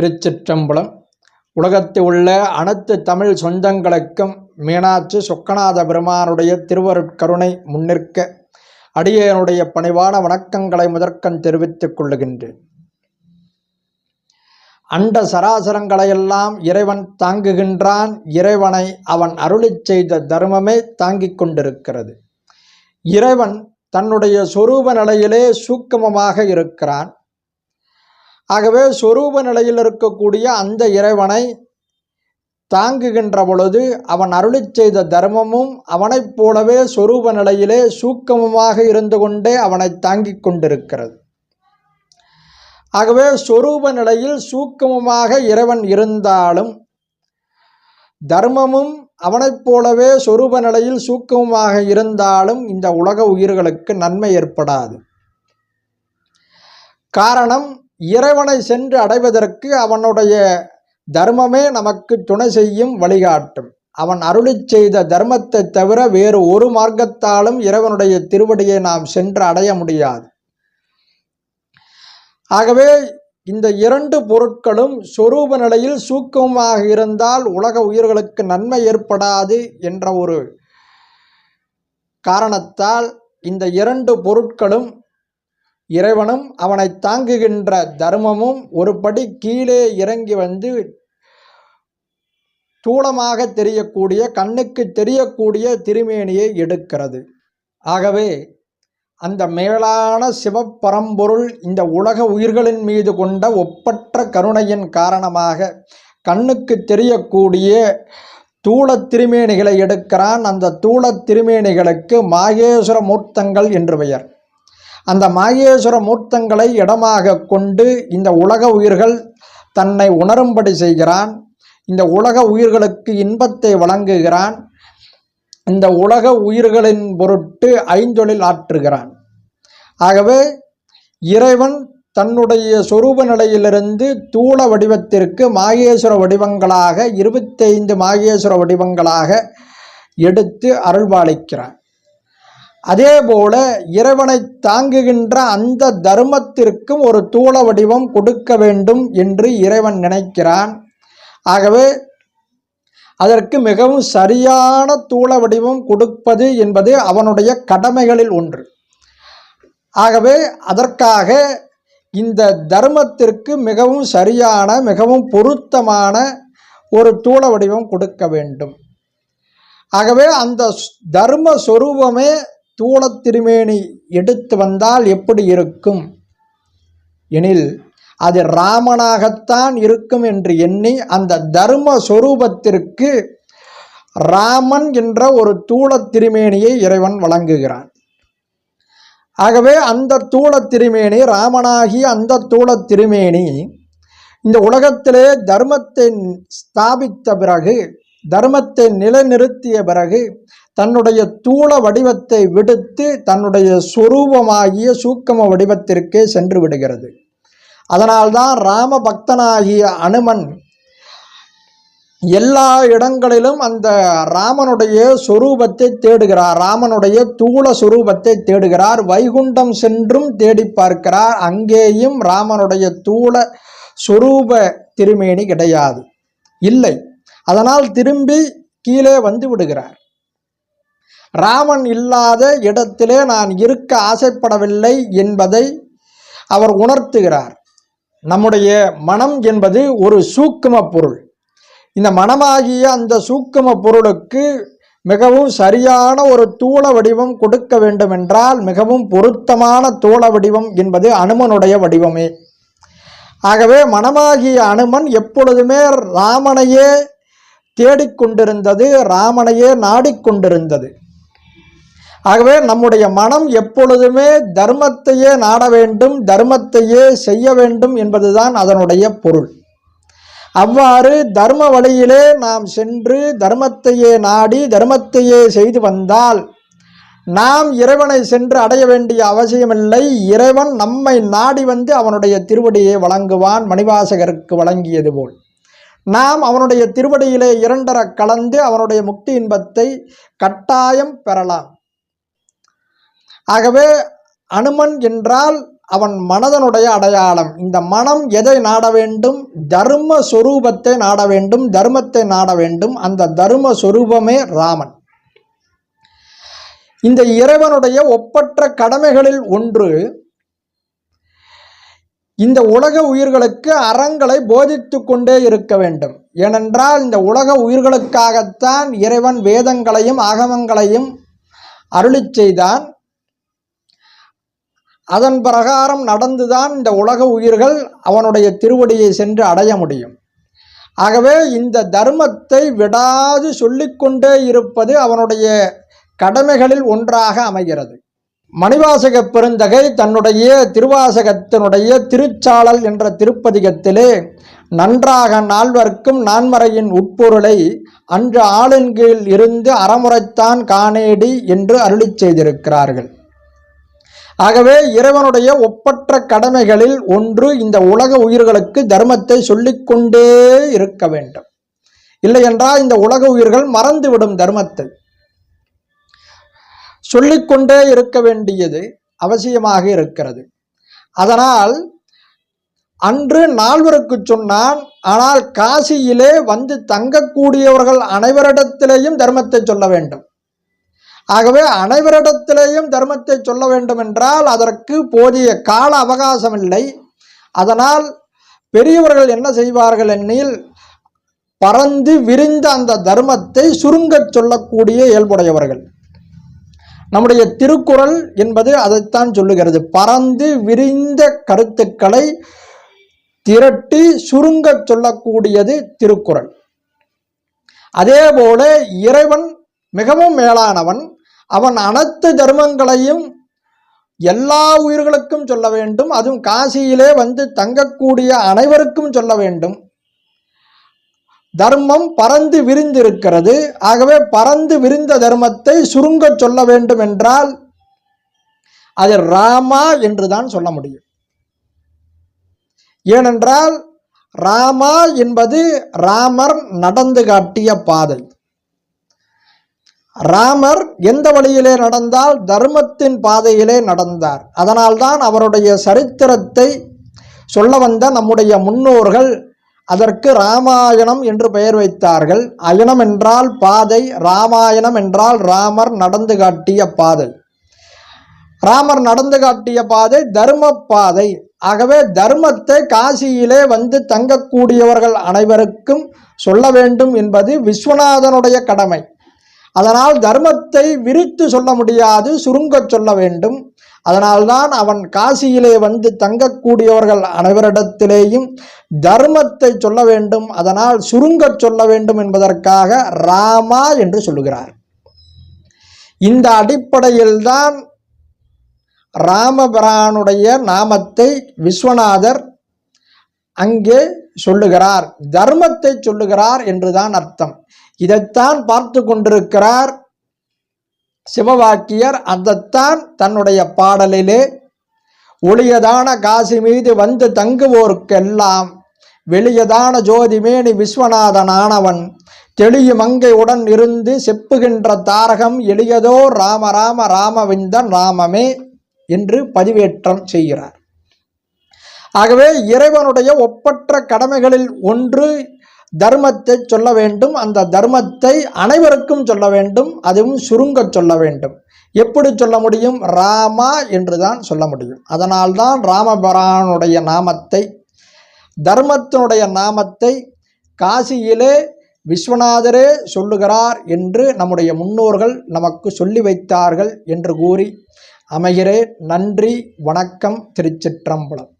திருச்சிற்றம்பலம். உலகத்தில் உள்ள அனைத்து தமிழ் சொந்தங்களுக்கும் மீனாட்சி சொக்கநாத பெருமானுடைய திருவருட்கருணை முன்னிற்க அடியனுடைய பணிவான வணக்கங்களை முதற்கண் தெரிவித்துக் கொள்ளுகின்றேன். அண்ட சராசரங்களையெல்லாம் இறைவன் தாங்குகின்றான். இறைவனை அவன் அருளிச் செய்த தர்மமே தாங்கிக் கொண்டிருக்கிறது. இறைவன் தன்னுடைய சொரூப நிலையிலே சூக்கமமாக இருக்கிறான். ஆகவே சொரூப நிலையில் இருக்கக்கூடிய அந்த இறைவனை தாங்குகின்ற பொழுது அவன் அருளிச் செய்த தர்மமும் அவனைப் போலவே சொரூப நிலையிலே சூக்கமுமாக இருந்து கொண்டே அவனை தாங்கிக் கொண்டிருக்கிறது. ஆகவே சொரூப நிலையில் சூக்கமமாக இறைவன் இருந்தாலும் தர்மமும் அவனைப் போலவே சொரூப நிலையில் சூக்கமமாக இருந்தாலும் இந்த உலக உயிர்களுக்கு நன்மை ஏற்படாது. காரணம் இறைவனை சென்று அடைவதற்கு அவனுடைய தர்மமே நமக்கு துணை செய்யும் வழிகாட்டும். அவன் அருளிச் செய்த தர்மத்தை தவிர வேறு ஒரு மார்க்கத்தாலும் இறைவனுடைய திருவடியை நாம் சென்று அடைய முடியாது. ஆகவே இந்த இரண்டு பொருட்களும் சொரூப நிலையில் சூக்கமாக இருந்தால் உலக உயிர்களுக்கு நன்மை ஏற்படாது என்ற ஒரு காரணத்தால் இந்த இரண்டு பொருட்களும் இறைவனும் அவனை தாங்குகின்ற தர்மமும் ஒரு படி கீழே இறங்கி வந்து தூளமாக தெரியக்கூடிய கண்ணுக்கு தெரியக்கூடிய திருமேனியை எடுக்கிறது. ஆகவே அந்த மேலான சிவப்பரம்பொருள் இந்த உலக உயிர்களின் மீது கொண்ட ஒப்பற்ற கருணையின் காரணமாக கண்ணுக்கு தெரியக்கூடிய தூளத் திருமேனிகளை எடுக்கிறான். அந்த தூளத் திருமேனிகளுக்கு மாகேஸ்வர மூர்த்தங்கள் என்று பெயர். அந்த மாகேஸ்வர மூர்த்தங்களை இடமாக கொண்டு இந்த உலக உயிர்கள் தன்னை உணரும்படி செய்கிறான். இந்த உலக உயிர்களுக்கு இன்பத்தை வழங்குகிறான். இந்த உலக உயிர்களின் பொருட்டு ஐந்தொழில் ஆற்றுகிறான். ஆகவே இறைவன் தன்னுடைய சொரூப நிலையிலிருந்து தூள வடிவத்திற்கு மாகேஸ்வர வடிவங்களாக இருபத்தைந்து மாகேஸ்வர வடிவங்களாக எடுத்து அருள்பாலிக்கிறான். அதே போல இறைவனை தாங்குகின்ற அந்த தர்மத்திற்கும் ஒரு தூள வடிவம் கொடுக்க வேண்டும் என்று இறைவன் நினைக்கிறான். ஆகவே அதற்கு மிகவும் சரியான தூள வடிவம் கொடுப்பது என்பது அவனுடைய கடமைகளில் ஒன்று. ஆகவே அதற்காக இந்த தர்மத்திற்கு மிகவும் சரியான மிகவும் பொருத்தமான ஒரு தூள வடிவம் கொடுக்க வேண்டும். ஆகவே அந்த தர்ம சொரூபமே ஸ்தூலத் திருமேனி எடுத்து வந்தால் எப்படி இருக்கும்? எனில் அது ராமனாகத்தான் இருக்கும் என்று எண்ணி அந்த தர்ம சொரூபத்திற்கு ராமன் என்ற ஒரு தூளத் திருமேனியை இறைவன் வழங்குகிறான். ஆகவே அந்த தூளத் திருமேனி ராமனாகிய அந்த தூளத் திருமேனி இந்த உலகத்திலே தர்மத்தை ஸ்தாபித்த பிறகு தர்மத்தை நிலைநிறுத்திய பிறகு தன்னுடைய தூள வடிவத்தை விடுத்து தன்னுடைய சொரூபமாகிய சூக்கம வடிவத்திற்கே சென்று விடுகிறது. அதனால்தான் ராம பக்தனாகிய அனுமன் எல்லா இடங்களிலும் அந்த ராமனுடைய சொரூபத்தை தேடுகிறார். ராமனுடைய தூள சுரூபத்தை தேடுகிறார். வைகுண்டம் சென்றும் தேடி பார்க்கிறார். அங்கேயும் ராமனுடைய தூள சொரூப திருமேனி கிடையாது. இல்லை. அதனால் திரும்பி கீழே வந்து விடுகிறார். ராமன் இல்லாத இடத்திலே நான் இருக்க ஆசைப்படவில்லை என்பதை அவர் உணர்த்துகிறார். நம்முடைய மனம் என்பது ஒரு சூக்கும பொருள். இந்த மனமாகிய அந்த சூக்கும பொருளுக்கு மிகவும் சரியான ஒரு தூள வடிவம் கொடுக்க வேண்டுமென்றால் மிகவும் பொருத்தமான தூள வடிவம் என்பது அனுமனுடைய வடிவமே. ஆகவே மனமாகிய அனுமன் எப்பொழுதுமே ராமனையே தேடிக்கொண்டிருந்தது ராமனையே நாடிக்கொண்டிருந்தது. ஆகவே நம்முடைய மனம் எப்பொழுதுமே தர்மத்தையே நாட வேண்டும் தர்மத்தையே செய்ய வேண்டும் என்பதுதான் அதனுடைய பொருள். அவ்வாறு தர்ம வழியிலே நாம் சென்று தர்மத்தையே நாடி தர்மத்தையே செய்து வந்தால் நாம் இறைவனை சென்று அடைய வேண்டிய அவசியமில்லை. இறைவன் நம்மை நாடி வந்து அவனுடைய திருவடியை வழங்குவான் மணிவாசகருக்கு வழங்கியது போல். நாம் அவனுடைய திருவடியிலே இரண்டர கலந்து அவனுடைய முக்தி இன்பத்தை கட்டாயம் பெறலாம். ஆகவே அனுமன் என்றால் அவன் மனதனுடைய அடையாளம். இந்த மனம் எதை நாட வேண்டும்? தர்ம சொரூபத்தை நாட வேண்டும் தர்மத்தை நாட வேண்டும். அந்த தர்ம சொரூபமே ராமன். இந்த இறைவனுடைய ஒப்பற்ற கடமைகளில் ஒன்று இந்த உலக உயிர்களுக்கு அறங்களை போதித்து கொண்டே இருக்க வேண்டும். ஏனென்றால் இந்த உலக உயிர்களுக்காகத்தான் இறைவன் வேதங்களையும் ஆகமங்களையும் அருளிச் செய்தான். அதன் பிரகாரம் நடந்துதான் இந்த உலக உயிர்கள் அவனுடைய திருவடியை சென்று அடைய முடியும். ஆகவே இந்த தர்மத்தை விடாது சொல்லிக்கொண்டே இருப்பது அவனுடைய கடமைகளில் ஒன்றாக அமைகிறது. மணிவாசக பெருந்தகை தன்னுடைய திருவாசகத்தினுடைய திருச்சாளல் என்ற திருப்பதிகத்திலே நன்றாக நால்வர்க்கும் நான்மறையின் உட்பொருளை அன்று ஆளின் கீழ் இருந்து அறமுறைத்தான் காணேடி என்று அருளிச் செய்திருக்கிறார்கள். ஆகவே இறைவனுடைய ஒப்பற்ற கடமைகளில் ஒன்று இந்த உலக உயிர்களுக்கு தர்மத்தை சொல்லிக்கொண்டே இருக்க வேண்டும். இல்லையென்றால் இந்த உலக உயிர்கள் மறந்துவிடும் தர்மத்தை. சொல்லிக்கொண்டே இருக்க வேண்டியது அவசியமாக இருக்கிறது. அதனால் அன்று நால்வருக்கு சொன்னான் ஆனால் காசியிலே வந்து தங்கக்கூடியவர்கள் அனைவரிடத்திலேயும் தர்மத்தை சொல்ல வேண்டும். ஆகவே அனைவரிடத்திலேயும் தர்மத்தை சொல்ல வேண்டும் என்றால் அதற்கு போதிய கால அவகாசம் இல்லை அதனால் பெரியவர்கள் என்ன செய்வார்கள் எண்ணில் பறந்து விரிந்த அந்த தர்மத்தை சுருங்கச் சொல்லக்கூடிய இயல்புடையவர்கள். நம்முடைய திருக்குறள் என்பது அதைத்தான் சொல்லுகிறது. பறந்து விரிந்த கருத்துக்களை திரட்டி சுருங்கச் சொல்லக்கூடியது திருக்குறள். அதேபோல இறைவன் மிகவும் மேலானவன். அவன் அனைத்து தர்மங்களையும் எல்லா உயிர்களுக்கும் சொல்ல வேண்டும். அதுவும் காசியிலே வந்து தங்கக்கூடிய அனைவருக்கும் சொல்ல வேண்டும். தர்மம் பறந்து விரிந்திருக்கிறது. ஆகவே பறந்து விரிந்த தர்மத்தை சுருங்கச் சொல்ல வேண்டும் என்றால் அது ராமா என்றுதான் சொல்ல முடியும். ஏனென்றால் ராமா என்பது ராமர் நடந்து காட்டிய பாதை. ராமர் எந்த வழியிலே நடந்தால் தர்மத்தின் பாதையிலே நடந்தார். அதனால்தான் அவருடைய சரித்திரத்தை சொல்ல வந்த நம்முடைய முன்னோர்கள் அதற்கு ராமாயணம் என்று பெயர் வைத்தார்கள். அயனம் என்றால் பாதை ராமாயணம் என்றால் ராமர் நடந்து காட்டிய பாதை. ராமர் நடந்து காட்டிய பாதை தர்ம பாதை ஆகவே தர்மத்தை காசியிலே வந்து தங்கக்கூடியவர்கள் அனைவருக்கும் சொல்ல வேண்டும் என்பது விஸ்வநாதனுடைய கடமை. அதனால் தர்மத்தை விரித்து சொல்ல முடியாது சுருங்கச் சொல்ல வேண்டும். அதனால்தான் அவன் காசியிலே வந்து தங்கக்கூடியவர்கள் அனைவரிடத்திலேயும் தர்மத்தை சொல்ல வேண்டும் அதனால் சுருங்கச் சொல்ல வேண்டும் என்பதற்காக ராமா என்று சொல்லுகிறார். இந்த அடிப்படையில்தான் ராமபிரானுடைய நாமத்தை விஸ்வநாதர் அங்கே சொல்லுகிறார் தர்மத்தை சொல்லுகிறார் என்றுதான் அர்த்தம். இதைத்தான் பார்த்து கொண்டிருக்கிறார் சிவவாக்கியர். அதைத்தான் தன்னுடைய பாடலிலே ஒளியதான காசி மீது வந்து தங்குவோர்க்கெல்லாம் வெளியதான ஜோதிமேனி விஸ்வநாதனானவன் தெளியும் மங்கை உடன் இருந்து செப்புகின்ற தாரகம் எளியதோ ராம ராம ராமவிந்தன் ராமமே என்று பதிவேற்றம் செய்கிறார். ஆகவே இறைவனுடைய ஒப்பற்ற கடமைகளில் ஒன்று தர்மத்தை சொல்ல வேண்டும். அந்த தர்மத்தை அனைவருக்கும் சொல்ல வேண்டும். அதுவும் சுருங்கச் சொல்ல வேண்டும். எப்படி சொல்ல முடியும்? ராமா என்று தான் சொல்ல முடியும். அதனால்தான் ராமபரானுடைய நாமத்தை தர்மத்தினுடைய நாமத்தை காசியிலே விஸ்வநாதரே சொல்லுகிறார் என்று நம்முடைய முன்னோர்கள் நமக்கு சொல்லி வைத்தார்கள் என்று கூறி அமைகிறேன். நன்றி வணக்கம் திருச்சிற்றம்பலம்.